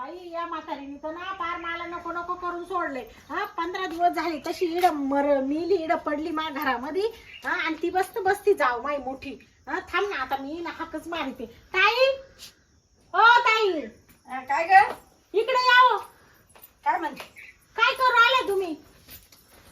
बाई या म्हातारीने तर ना पार मला नको नको करून सोडले. हा पंधरा दिवस झाले तशी इड मर मिली इड पडली मा घरामध्ये. हा आणि ती बसत बसती जाऊ माई मोठी. हा थांब ना आता मी ना हाकच मारते. ताई? ओ ताई. अं, काय ग? इकडे यावं काय म्हणते? काय करू आले तुम्ही?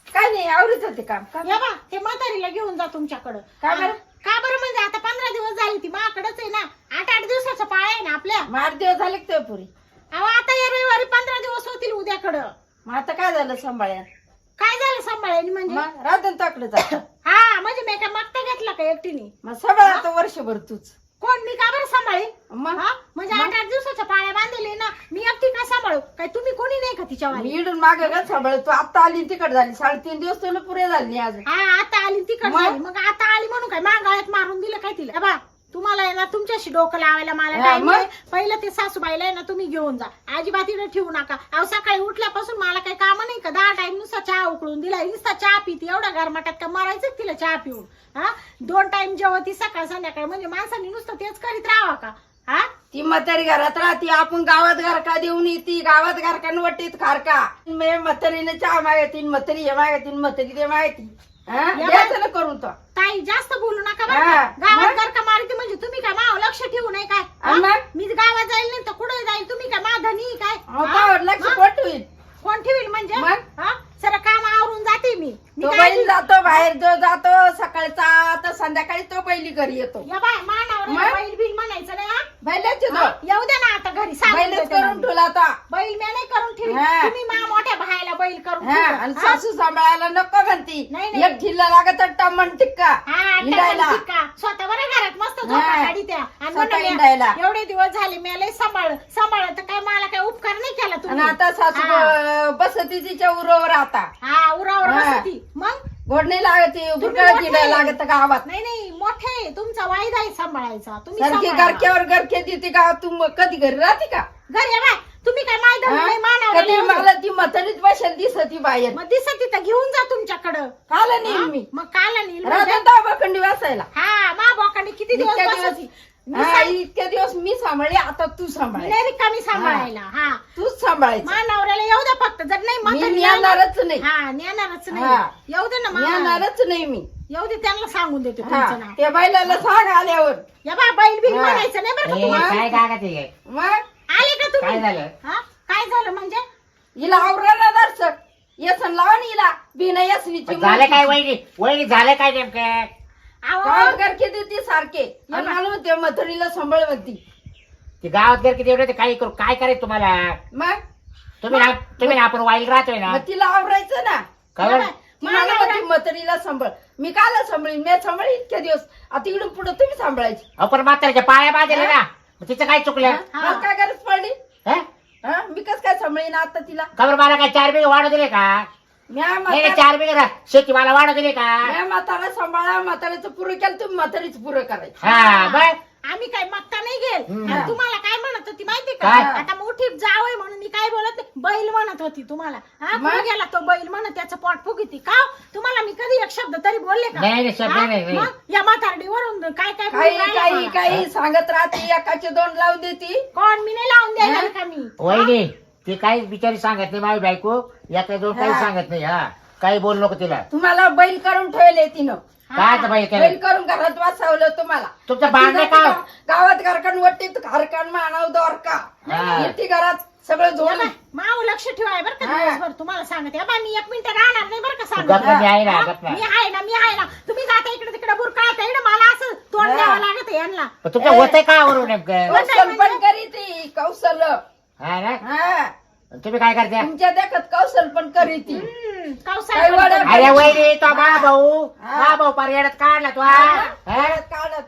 काय नाही आवडत होते काम. का या बा ते म्हातारीला घेऊन जा तुमच्याकडं. का बरं? का बरं म्हणजे आता पंधरा दिवस झाले ती माकडच आहे ना. आठ आठ दिवसाचा पाळ आहे ना आपल्या. मग आठ दिवस झाले का पुरी? अहो आता या रविवारी पंधरा दिवस होतील उद्याकडं. मग आता काय झालं सांभाळ्या काय झालं सांभाळायला म्हणजे? मग राधन ताकडे जा. हा म्हणजे मी काय मागता घेतला का एकटीने? मग सांभाळ आता वर्षभर तूच. कोण मी का बरं सांभाळे मग? हा? म्हणजे आठ आठ दिवसाच्या पाळ्या बांधले ना मी एकटी काय सांभाळू? काय तुम्ही कोणी नाही का तिच्या मी इडून मागे का सांभाळ? तू आता आली तिकड झाली. साडेतीन दिवस तुला पुरे झाले नाही अजून. हा आता आली तिकड मग? आता आली म्हणून काय मागाळ्यात मारून दिलं काय तिला? बा तुम्हाला आहे ना तुमच्याशी डोकं लावायला मला हा, टाइम मग? पहिलं ते सासूबाईला आहे ना तुम्ही घेऊन जा. इकडे ठेवू नका. अहो सकाळी उठल्यापासून मला काही काम नाही का? दहा टाइम नुसता चहा उकळून दिला. नुसता चहा पिती. एवढ्या गरमाटात का मरायचं तिला चहा पिऊन? हा? दोन टाइम जेवती सकाळ संध्याकाळ म्हणजे माणसांनी नुसतं तेच करीत राहावा का? हा? ती म्हातारी घरात राहते. आपण गावात घरका देऊन येते. गावात घरकान वटीत खारका. मे म्हातारीने चहा मागतील म्हातारी हे मागतील म्हातारी ते मागती द्यायचं ना करून तो ताई जास्त बोलू नका बरं हा, का? गावात मग? जर का मारते म्हणजे तुम्ही काय माव लक्ष ठेवू नये काय आणि हा? मग? मी गावात जाईल नाही तर कुठे जाईल तुम्ही काय माधनी काय अहो, हा? लक्ष मग? कोण ठेवील कोण ठेवील म्हणजे मग? हा? सर काम आवरून जाते मी मी तो काय बैल जातो बाहेर जो जातो सकाळचा तर संध्याकाळी तो बैली घरी येतो या बाय मानावर मग? बैल बिल म्हणायचं नाही हा? बैलाच हा? येतो येऊ दे ना आता घरी सांगून बैलच देते करून मी. ठेवला आता बैल मी नाही करून ठेवी हा. तुम्ही मा मोठ्या भायला बैल करून हा ठेवलं. आणि हा? सासू सांभाळायला नको म्हणती नाही, नाही. एक ठिल्ला टमण टिक्का हा. स्वतः बरं घरात मस्त झोपा हा. काढी त्या आणि स्वतः म्हणलं हिंडायला. मी एवढे दिवस झाले मी लय सांभाळ सांभाळ तर काय मला काय उपकार नाही केला आणि तुम्ही आता सासू हा. बसती तिच्या उरावर आता हा उरावर हा. बसती मग गोड नाही लागत बुरकळ मोठे. लागत गावात नाही नाही मोठे आहे. तुमचा वायदा आहे सांभाळायचा तुम्ही सारखी सांभाळा. गरक्यावर गरके देते गावात तू मग कधी घरी राहते का घरी या बाय तुम्ही काय मायदा हा? नाही मानावर कधी मला ती म्हातारीच दिसती बाहेर मग दिसत तिथं घेऊन जा तुमच्याकडं. काल? नाही मी. मग काला नेईल म्हणजे? राहत दाबाखंडी वाचायला हा मा बोकाने किती दिवस इतक्या दिवस मी हा, सांग- इतक्या दिवस मी सांभाळली आता तू सांभाळ नाही रिकामी सांभाळायला हा. तूच सांभाळायचं. मा नवऱ्याला येऊ द्या फक्त जर नाही मी म्हातारी नेणारच नाही. हा नेणारच नाही. येऊ दे ना मा. नेणारच नाही मी. येऊ दे त्यांना सांगून देते हा. तुमचं नाव. त्या बैलाला सांग आल्यावर. या बा बैल बिल हा. म्हणायचं नाही बरं का ए, तुम्हाला. काय काय ते काय मग? आले का तुम्ही? काय झालं? हा? काय झालं म्हणजे? हिला आवरायला दर्शक. येसन लावा ना हिला. बिना यसनीची झालं काय वहिनी? वहिनी झालं काय नेमकं? गावात गरके देते सारखे. आणि मला म्हणते मथुरीला सांभाळ म्हणती. ते गावात घर किती एवढे ते काही करू? काय करायचं तुम्हाला? मग? तुम्ही ना तुम्ही ना आपण वाईल राहतोय ना? मग तिला आवरायचं ना. खबर या बाय, ती मा मला नवरा- म्हणते मथुरीला सांभाळ. मी काला सांभाळीन? मी सांभाळी इतक्या दिवस. आता इकडून पुढे तुम्ही सांभाळायची. आपण म्हाताऱ्याच्या पाया बांधले ना. मग तिचं काय चुकलं? हा. मला काय गरज पडली? हं? हा? मी कस काय सांभाळीन आता तिला? खबर मला काय चार बिघे वाढव दिले का? म्या नाही नाही, म्हातारा चार बिघे रा- शेती मला वाढव दिले का? म्या म्हातारा सांभाळा म्हाताऱ्याचं पुरं केलं तुम्ही म्हातारीच पुरं करायचं. हा बर. आम्ही काय मागता नाही गेल हम्म. आणि तुम्हाला काय म्हणत होती माहिती का काय? आता मोठी जावय म्हणून मी काय बोलत नाही बैल म्हणत होती तुम्हाला हा मग? कुठे गेला तो बैल म्हणत त्याचं पोट फुगिती का हो? तुम्हाला मी कधी एक शब्द तरी बोलले का नाही, नाही, शब्द हा? नाही, नाही. मग या म्हातारडीवरून काय काय काही राहिला काही मला? काही सांगत राहते एकाचे दोन लावून देती कोण मी नाही लावून द्यायला का मी वहिनी ती काही बिचारी सांगत नाही माझी बायको याकडे दोन काही हा. सांगत नाही हा काही बोल नको तिला. तुम्हाला बैल करून ठेवले तिनं. काय बाई बैल केलं? करून घरात वाचवलं तुम्हाला. तुमचं बांधणं का गावात घरकण वट्टीत घरकण मानव दोरका हा. येते घरात सगळं झोन माव लक्ष ठेवाय बरं का हा. दिवसभर. तुम्हाला सांगते. या बाय, मी एक मिनिट राहणार नाही बरं का सांगते मी आहे ना मी आहे ना मी आहे ना. तुम्ही जाता इकडे तिकडे बुरकाळता इकडे. मला असं तोंड हा. द्यावं लागत यांना. पण तुमचं होतंय का वरून नेमकं? कौशल पण करी ती कौशल. हा ना? हा. तुम्ही काय करता तुमच्या देखत कौशल पण करी ती हम्म, काय पण- अरे वहिनी तो मा भाऊ हा. मा भाऊ पर्यटक काढला तो हा. हा? काढा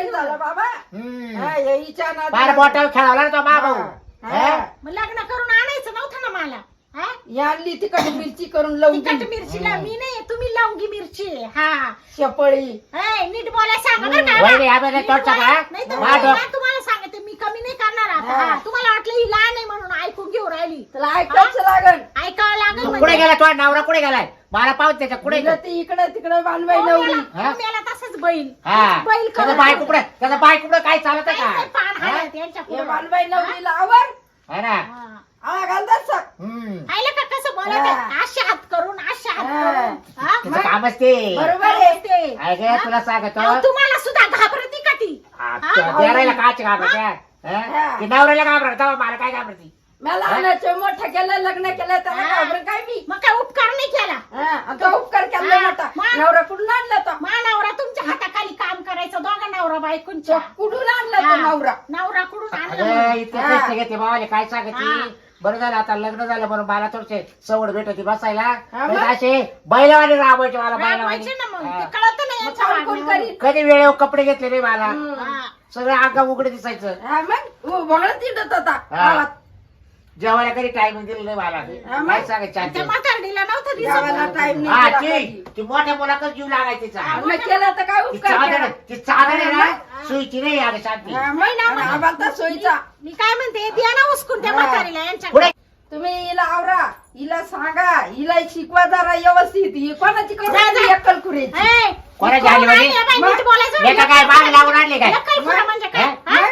घेऊ. झाला बाबा हम्म. हा, हे हिच्या नादी. मोठा खेळवला ना तो मा भाऊ हा. हा? मग लग्न करून आणायचं नव्हतं ना मला हा? ही आणली तिकट मिरची करून लावून तिखट दिली. मिरचीला मी नाही तुम्ही लवंगी मिरची आहे. हा शेपळी नीट सांगा बरं का वहिनी, बोला. नाही तर मी ना तुम्हाला सांगते मी कमी नाही करणार आता हा. हा. ही राहिली. त्याला ऐकायच लागल? ऐकावं लागेल म्हणजे? कुठे म्हणजे. गेला तो नवरा? कुठे गेलाय? मला पाव त्याच्या कुठे गेला? ती इकडे तिकडे बांधवाई हो, नवरी. मेला- तसंच बैल. हा. बैल त्याचा बाय करून- त्याचा बाय कुठे? काय चालत का काय काय? पान हा? हाणत आवर. हा. ना? का कसं बोलायचं? हा. हात करून अशा बरोबर. काय आहे. तुला सांगतो. तुम्हाला सुद्धा घाबरती का ती? हा? देरायला काच घाबरत्या? हा? ती नवऱ्याला घाबरत? मला काय घाबरती? मला लहानाचं मोठं केलं लग्न केलं त्याला हा. घाबरून काय मी मग काय उपकार नाही केला हा, उपकार केला हा. मोठा मग? नवरा कुठून आणला तो मानावरा तुमच्या हाताखाली काम करायचं दोघा नवरा तो बायकोंच्या कुठून आणला तो. नवरा नवरा कुठून आणला? इतके हा. कष्ट घेते काय हा. सांगते बरं झालं आता लग्न झालं म्हणून मला थोडसे सवड भेटती बसायला हा, मग? तर असे बैलवाडी राबवायचे मला राबवायचे ना मग बैलवाडी कळत नाही मग यांच्या कोण कोण वागण्यावरून. करीन कधी वेळेवर कपडे घेतले रे मला हम्म. हा. सगळं अंगा उघडे दिसायचं हा, मग तिडत होता हा. गावात. जेवायला कधी टाइम दिलं नाही मला हा, मग? काय सांगायचं त्या? म्हातारडीला नव्हतं दिसत. टाइम हा नाही ती मोठ्या मुलाकच जीव लागायचा केलं तर काय ती उपकार चादर केला? ती चादर आहे ना. सुईची नाही शांती हा, मग? नाही ना, आणि मग. आम्हाला तर सोयीचा मी काय म्हणते द्या ना उचकून त्या हा. म्हातारीला यांच्या पुढे तुम्ही हिला आवरा हिला सांगा हिला शिकवा जरा व्यवस्थित ही कोणाची जा, जा. करून अक्कल कुरेची ए, कोणाची कोण आली आहे म्हणजे? बाई? नीट बोलायचं काय माग लावून आणले काय म्हणजे काय हा?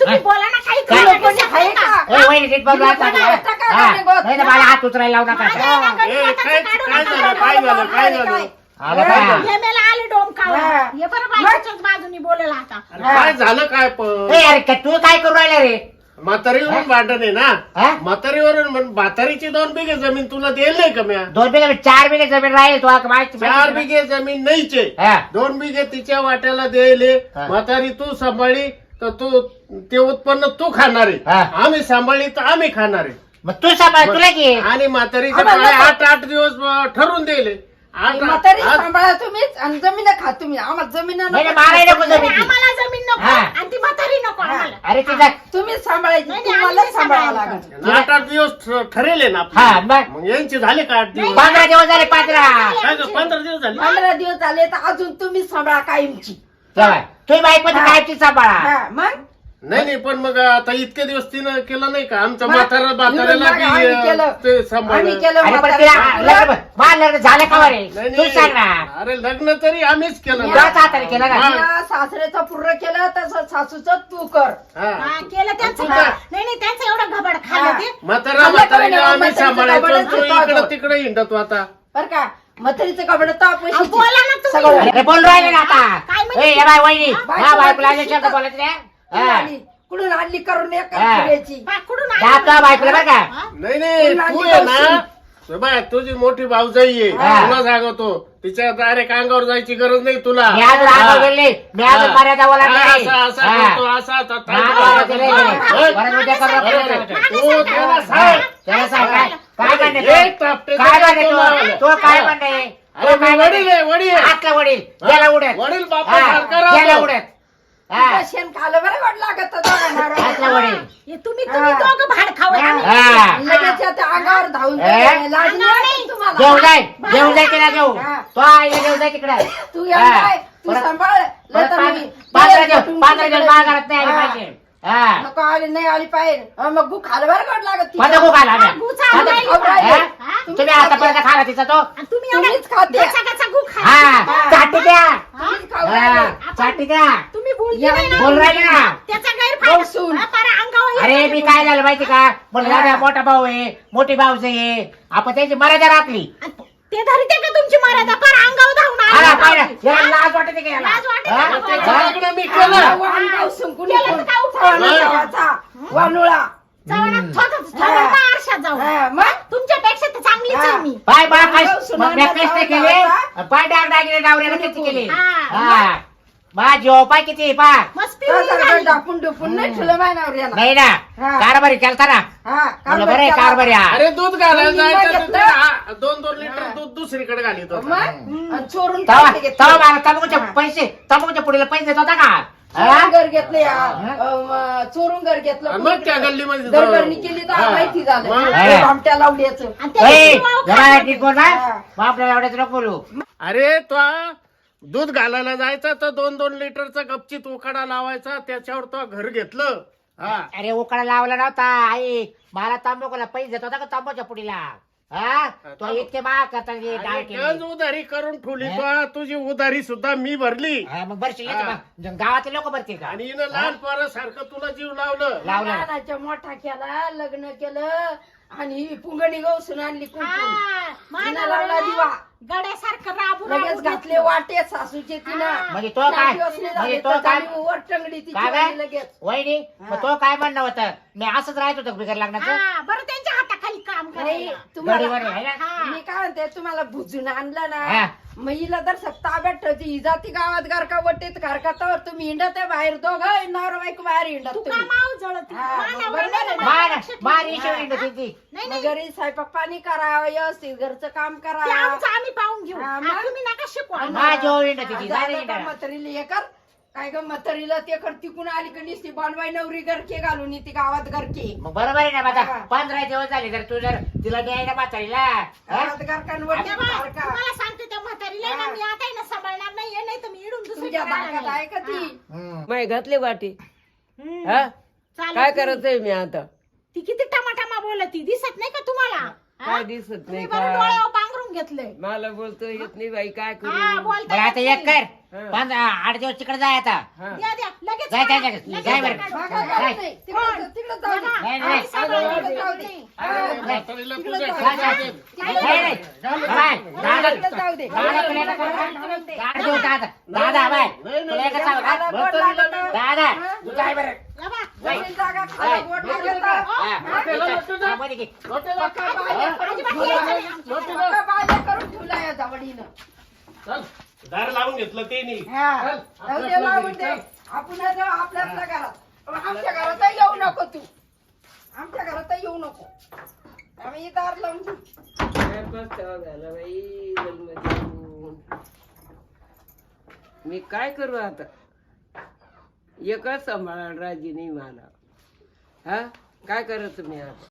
तुम्ही? बोला काय? करू कोणी नका. आहे का? ए, वहिनी नीट बोल तुला आता. कोणाला टाका हा. नाही बोल. नाही तर मला हात उचलायला लावू नका माझ्या हा. नका ए, हाताचं काय- काढू काय नका. झालं? काय झालं? काय झालं? आलं का? हे मेला आले डोम खावा हा. हे बरं बायकोच्याच बाजूनी बोलेला आता अरे काय झालं काय पण ए, अरे का- तू काय करू राहिला रे म्हातारीवरून भांडण आहे हा? ना म्हातारीवरून म्हण- म्हातारीची दोन बिघे जमीन तुला देईल नाही का म्या दोन बिघे चार बिघे जमीन राहील तुला माहिती चार बिघे जमीन नाहीचे हा. दोन बिघे तिच्या वाट्याला द्यायले हा. म्हातारी तू सांभाळी तर तू ते उत्पन्न तू खाणार हा. आहे आम्ही सांभाळली तर आम्ही खाणार आहे मग तू सांभाळ तुला की आणि म्हातारीचे आम्हाला काय नको. आठ आठ दिवस अं, ठरवून दिले आठ म्हातारी आठ- सांभाळा तुम्हीच आणि जमीन खा तुम्ही आम्हाला जमीन नाही नाही, मला नको जमीन ती. आम्हाला जमीन नको हा. आणि ती म्हातारी नको. आम्हाला अरे तिचा तुम्हीच सांभाळायची नाही, नाही, तुम्हाला आम्ही सांभाळावं सांभाळायचं. लागेल आठ आठ दिवस ठ- ठरेल ना हा, आपले. मग? मग यांचे झाले का आठ दिवस पंधरा दिवस झाले पंधरा काय गं, पंधरा दिवस झाले पंधरा दिवस झाले तर अजून तुम्हीच सांभाळा कायमची तुम्ही बाईकमध्ये हा. काय ती सांभाळा हा, मग नाही नाही पण मग आता इतके दिवस तिनं केलं नाही का आमच्या मग? म्हातारा म्हाताऱ्याला मग आम्ही बी केलं. अं, ते आम्ही सांभाळलं केलं अरे पण म्हाताऱ्याला. तिला लग्न मला लग्न झालं का बरे नाही, तू नाही. सांग ना अरे लग्न तरी आम्हीच केलं तुझ्याच ना. हाताने केलं ना हा. सासऱ्याचं पूर्ण केलं तसं सासूचं तू कर हा. हा, केलं त्यांचं तुझं- नाही नाही त्यांचं एवढं घबड खाल्लं हा. ते म्हातारा आम्ही सांभाळायचो तो. इकडं तिकडे हिंडत होता बर का कपडे अहो, पैसे बोला ना तुम्ही सगळं. अरे बोल राहिले ना आता? ए बाय वहिनी बायको हा बायकोला बायको असे शब्द शिकत. बोलत नाही कुठून हा. आणली? कुठून आणली करून एक हा. करायची बा, कुठून जा आपल्या बायकोला बरं का हा? नाही तू आहे ना तुझी मोठी भाऊजाई आहे हा. तुला सांगतो तिच्या डायरेक्ट अंगावर जायची गरज नाही तुला मी अजून हा. आगाऊ गेले मी अजून हा. मर्यादा ओलांडली हा, नाही. असा असा हा. करतो असा आता हा, काय म्हणणे एक तो? काय म्हणणे तो तो? तो काय हा. अरे तो वडील आहे, वडील आहे. हातला वडील हा. गेला उडत वडील बापा हा, सारखा राहतो. गेला उडत हा तुझं शेण खालं बरं गोड लागत होतं हातला दोघांना. वडील हे तुम्ही तुम्ही हा. दोघं भाड खाऊ हा. हा. लगेच या त्या अंगावर धावून ए? गेले. लाज नाही वाटत तुम्हाला घेऊ जाय घेऊ जाय तिला घेऊ हा. तो आईला घेऊ जाय तिकडे तू या काय तू परत- सांभाळ परत नाहीतर मी- पाच पाच बाजारात नाही आली हा. पाहिजे हा नको आली नाही आली पाहिजे अं, मग गु खालं बरं गोड लागत तिला. माझा हा. हा? हा? तुम्ही आतापर्यंत खाला तिचा तो आणि तुम्ही तुम्हीच खाते. गु खा हा. चाटू द्या हा? तुम्हीच खाऊ हा राहिले. चाटू द्या तुम्ही नाही ना. बोल राहिले ना. त्याचा गैरफायदा बसून. हा, पारा अंगावर अरे येतो मी. काय झालं माहिती का हा. दादा मोठा भाऊ आहे मोठी भाऊच आहे आपण त्याची मर्यादा राखली आणि ते धरते का तुमची मर्यादा पार अंगावर धावून आली. आला पाहिलं याला हा? लाज वाटते का याला लाज वाटते? का त्याचं तुम्हाला? लग्न मी केलं वाण गाव संकून केलं तर. काय उपयोग? वाणा गावाचा, वानुळा जवळात थोडंच-. थोडं आरशात जाऊ हा, मग तुमच्यापेक्षा तर चांगलीच आहे. मी पाय बा काय मग केले. पाय डाग डागले डावऱ्याला किती केले हा. हा जीव पाय किती पा मस्त डापून डुपून नाही ठेवलं माझ्या नवऱ्याला. नाही ना हा. कारभारी केलता ना हा, म्हणलं बरं आहे केला. कारभारी हा. अरे दूध घालायला तुम्ही जायचं तर घेतलं? ते आ- दोन दोन लिटर दूध दुसरीकडे घालीत मग होता आणि चोरून तवा पैसे घेतले. तवा मला तंबाखूचे हा. पैसे तंबाखूच्या पुढीला पैसे देत होता का चोरून हा? घर घेतले? अं, चोरून घर घेतलं आणि मग त्या गल्लीमध्ये केली तर हा. माहिती झालं मग? हे भामट्या लावल्याचं आणि ते ए, जीवावर जरा खात नीट बोल ना हा. मग आपल्याला एवढ्याच नको बोलू अरे तो दूध घालायला जायचा तर दोन दोन लिटरचा गपचित उकाडा लावायचा त्याच्यावर तो घर घेतलं हा. अरे उकडा लावला नव्हता आई. मला तांबाखूला पैसे देत होता का तांबाच्या पुढीला? हा? तो तांबा- इतके करता हे अरे गंज. उधारी करून ठेवली तो. तुझी उधारी सुद्धा मी भरली. हा, मग हा. गावातले लोक भरतील का? आणि हिनं लहान पोरासारखं तुला जीव लावलं. लावलं. लहानाच्या मोठा केला लग्न केलं आणि ही पुंगणी गौसून आणली कुंकून. हा, हिनं लावला दिवा. गड्यासारखं राबू लगेच राबू घातले घेतलं. वाटे सासूचे हा. तिनं म्हणजे तो चार काय दिवस नाही म्हणजे झाले तो तर काय झाली वर टंगडी तिची काय काय? वाली लगेच वहिनी. मग तो काय म्हणणं होतं मी असंच राहत होतो बिगर लग्नाचं हा बरं त्यांच्या हाताखाली काम नाही करायला तुम्हाला गाडीवर आहे ना? हा. मी काय म्हणते तुम्हाला भुजून आणलं हा. ना मग हिला जर ताब्यात ठेवते ही जाती गावात गारका वटीत गारका तर तुम्ही हिंडत आहे बाहेर दोघं नवरा बायको बाहेर हिंडत तू तुम्ही कामाव जळती हा, मानावर बरोबर नाही आहे. ना, मार लक्ष ठेव. मार. ईश्वरी नव्हती ती नाही मग नाही घरी स्वयंपाक पाणी करा व्यवस्थित घरचं काम ते करा आमचं आम्ही पाहून घेऊ हा, हा, मग? तुम्ही नका शिकवा झालं का. म्हातारीला हे कर काय ग म्हातारीला ते कर तिकून आली का नुसती बनवाय नवरी गरके घालून येते गावात गरके मग बरोबर आहे ना माझा हा. पंधरा दिवस झाले जर तू जर तिला न्यायला म्हातारीला हा? गावात गरकांवर तेव्हा सारखा तुम्हाला सांगते त्या म्हातारीला ना. मी आता आहे ना सांभाळणार नाहीये नाही तर मी इडून तुमच्या दुसरीकडे धाकात राहणार आहे का ती हम्म. माय घातले वाटी. हा काय. करायचंय मी आता ती किती टमाटामा बोलती दिसत नाही का तुम्हाला हा? काय दिसत तुम्ही नाही बरं का डोळ्यावर पांघरून घेतलंय मला बोलतो येत नाही बाई काय हा करू बोलता बरं आता येत एक नाही. कर. पंधरा आठ दिवस तिकडे जाय आता हा. द्या द्या लगेच जाय. जाय, जाय. लगेच जाय बरं. काढा. बघा, नाही. जाऊ दे. तिकडं तिकडं जाऊ दे. बघा, नाही, आम्ही नाही. सांभाळून तिकडं घेतो. जाऊ दे. नाही. हा. म्हातारीला तुझ्या तिकडं जाय, जाय. घरी नाही, नाही. बाय, दादा तिकडं जाऊ दे. दादा तुला एका दादा देऊ दादा दादा बाय. तुला एका सांगू? दादा हा? तू जाय बरं या बा. जागा. हा. मध्ये घे. पक्का हा? करून ठेवला. पक्का करून ठेवला या. दार लावून घेतलं ते नाही हा. चल. जाऊ दे, लावून दे. आपण जाऊ आपल्या आपल्या घरात पण आमच्या घरात येऊ नको तू आमच्या घरात येऊ नको आम्ही दार लावून घेऊ. काय पस्तावा झाला बाई. मी काय करू आता एकच सांभाळा राजी नाही मला हा काय करायचं मी आता